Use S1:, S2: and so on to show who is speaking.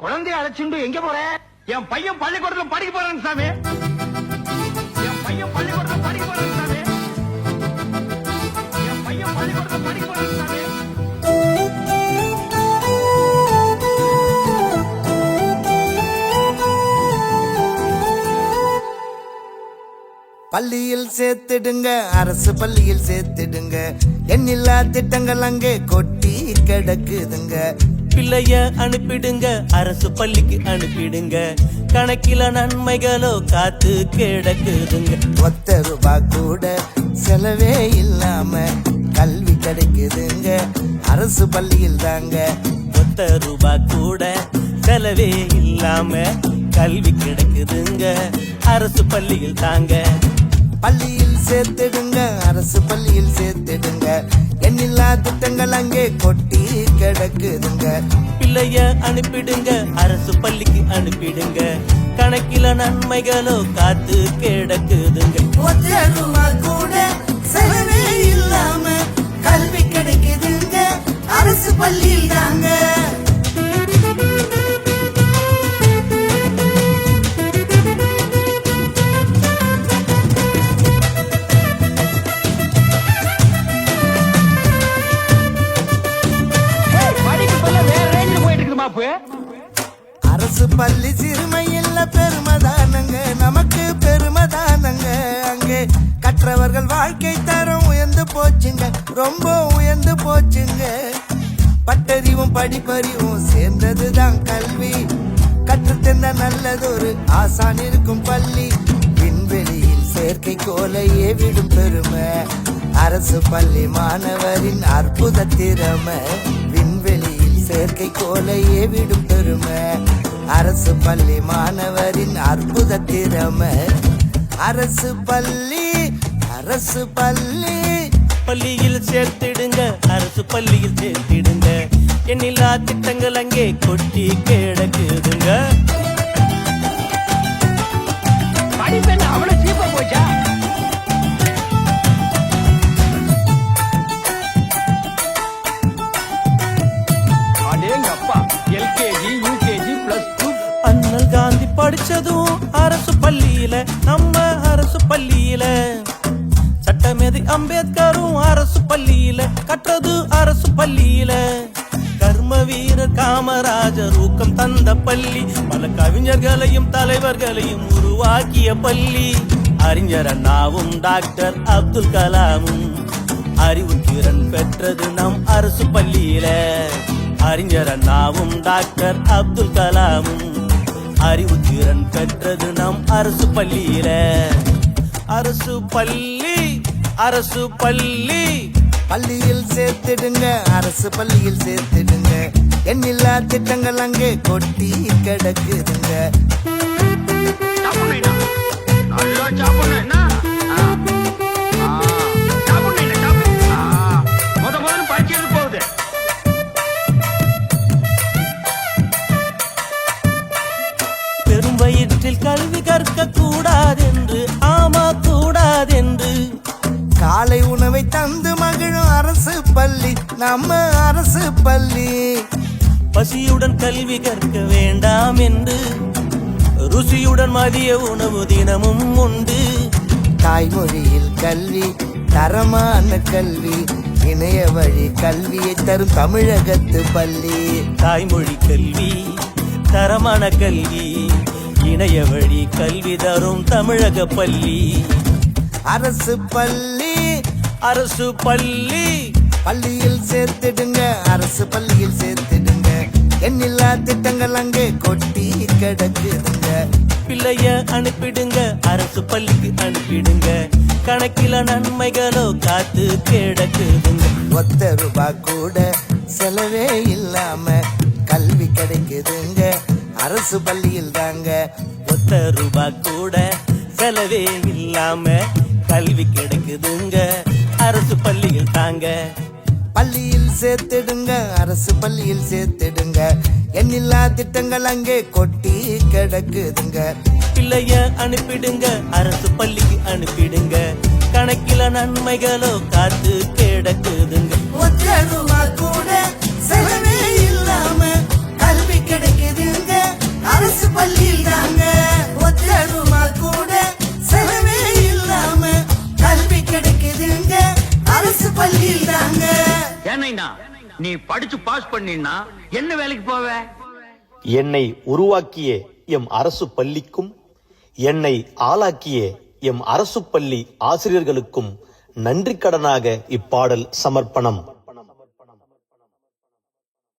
S1: குழந்தைய அழைச்சிண்டு எங்க போற? என் பையன் பள்ளிக்கூடத்துல படிக்க போறான் சாமி. என் பையன் பள்ளிக்கூடத்துல படிக்க போறான் சாமி. என் பையன் பள்ளிக்கூடத்துல படிக்க போறான் சாமி.
S2: பள்ளியில் சேர்த்துடுங்க அரசு பள்ளியில் சேர்த்துடுங்க. எண்ணில்லா திட்டங்கள் அங்கே கொட்டி கிடக்குதுங்க.
S3: பிள்ளைய அனுப்பிடுங்க அரசு பள்ளிக்கு அனுப்பிடுங்க. கணக்கில நன்மைகளோ காத்து கிடக்குதுங்க.
S2: ஒத்த ரூபா கூட செலவே இல்லாம கல்வி கிடைக்குதுங்க. அரசு பள்ளியில் தாங்க.
S3: ஒத்த ரூபா கூட செலவே இல்லாம கல்வி கிடைக்குதுங்க. அரசு பள்ளியில் தாங்க.
S2: பள்ளியில் சேர்த்திடுங்க அரசு பள்ளியில் சேர்த்திடுங்க. எண்ணில்லா திட்டங்கள் அங்கே கொட்டி கிடக்குதுங்க.
S3: பிள்ளைய அனுப்பிடுங்க அரசு பள்ளிக்கு அனுப்பிடுங்க. கணக்கில நன்மைகளோ காத்து கிடக்குதுங்க.
S2: பள்ளி சிறுமை இல்ல பெருமதானங்க நமக்கு பெருமதானங்க அங்கே கற்றவர்கள் வாழ்க்கை தரம் உயர்ந்து போச்சுங்க. ரொம்ப உயர்ந்து போச்சுங்க. பட்டறிவும் படிப்பறிவும் சேர்ந்ததுதான் கல்வி. கற்றுத்தந்த நல்லதொரு ஆசான் இருக்கும் பள்ளி. விண்வெளியில் செயற்கை கோலையே விடும் பெருமை. அரசு பள்ளி மாணவரின் அற்புத திறமை. விண்வெளியில் செயற்கை கோலையே விடும் பெருமை. அரசு பள்ளி மாணவரின் அற்புத திறமை. அரசு பள்ளி அரசு பள்ளி.
S3: பள்ளியில் சேர்த்திடுங்க அரசு பள்ளியில் சேர்த்திடுங்க. எண்ணில்லா திட்டங்கள் அங்கே கொட்டி கிடக்குதுங்க.
S1: படிப்பு என்ன அவ்வளவு சீப்பா போச்சா?
S3: படிச்சதும் அரசு பள்ளியில நம்ம அரசு பள்ளியில. சட்டமேதை அம்பேத்கரும் அரசு பள்ளியில கற்றது அரசு பள்ளியில. கர்ம வீரர் காமராஜர் ஊக்கம் தந்த பள்ளி பல கவிஞர்களையும் தலைவர்களையும் உருவாக்கிய பள்ளி. அறிஞர் அண்ணாவும் டாக்டர் அப்துல் கலாமும் அறிவுத்திறன் பெற்றது நம் அரசு பள்ளியில. அறிஞர் அண்ணாவும் டாக்டர் அப்துல் கலாமும் அறிவுத்திறன் பெற்றது நம் அரசு பள்ளியில. அரசு பள்ளி அரசு பள்ளி.
S2: பள்ளியில் சேர்த்திடுங்க அரசு பள்ளியில் சேர்த்திடுங்க. எண்ணில்லா திட்டங்கள் அங்கே கொட்டி கிடக்குதுங்க. அரசு பள்ளி நம்ம அரசு பள்ளி.
S3: பசியுடன் கல்வி கற்க வேண்டாம் என்று ருசியுடன் மதிய உணவு தினமும் உண்டு.
S2: தாய்மொழியில் கல்வி தரமான கல்வி இணைய வழி கல்வியை தரும் தமிழகத்து பள்ளி.
S3: தாய்மொழி கல்வி தரமான கல்வி இணைய வழி கல்வி தரும் தமிழக பள்ளி.
S2: அரசு பள்ளி
S3: அரசு பள்ளி.
S2: பள்ளியில் சேர்த்திடுங்க அரசு பள்ளியில் சேர்த்திடுங்க. எண்ணில்லா திட்டங்கள் அங்கே கொட்டி கிடக்குதுங்க.
S3: பிள்ளைய அனுப்பிடுங்க அரசு பள்ளிக்கு அனுப்பிடுங்க. கணக்கில நன்மைகளோ காத்து கிடக்குதுங்க.
S2: ஒத்த ரூபா கூட செலவே இல்லாம கல்வி கிடைக்குதுங்க. அரசு பள்ளியில் தாங்க
S3: ஒத்த ரூபா கூட செலவே இல்லாம கல்வி கிடைக்குதுங்க அரசு பள்ளியில் தாங்க.
S2: பள்ளியில் சேர்த்திடுங்க அரசு பள்ளியில் சேர்த்திடுங்க. எண்ணில்லா திட்டங்கள் அங்கே கொட்டி கிடக்குதுங்க.
S3: பிள்ளைய அனுப்பிடுங்க அரசு பள்ளிக்கு அனுப்பிடுங்க. கணக்கில நன்மைகளோ காத்து கிடக்குதுங்க.
S2: கூட பள்ளியில்
S1: தாங்க நீ படிச்சு பாஸ் பண்ணினா என்ன வேலைக்கு போவ?
S4: என்னை உருவாக்கிய எம் அரசு பள்ளிக்கும் என்னை ஆளாக்கிய எம் அரசு பள்ளி ஆசிரியர்களுக்கும் நன்றி கடனாக இப்பாடல் சமர்ப்பணம்.